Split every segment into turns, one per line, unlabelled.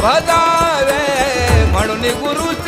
पदावे म्हणून गुरुचे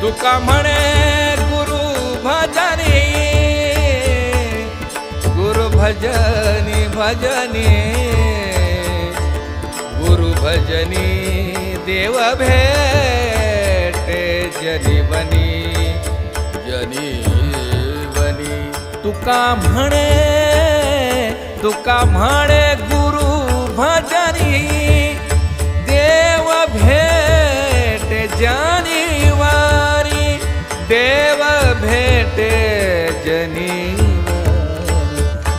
तुका म्हणे गुरु भजनी गुरु भजनी भजनी गुरु भजनी देव भेटे जनीवनी जनीवनी तुका म्हणे तुका म्हणे गुरु भजनी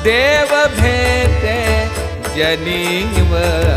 देव भेटे जनीवनी।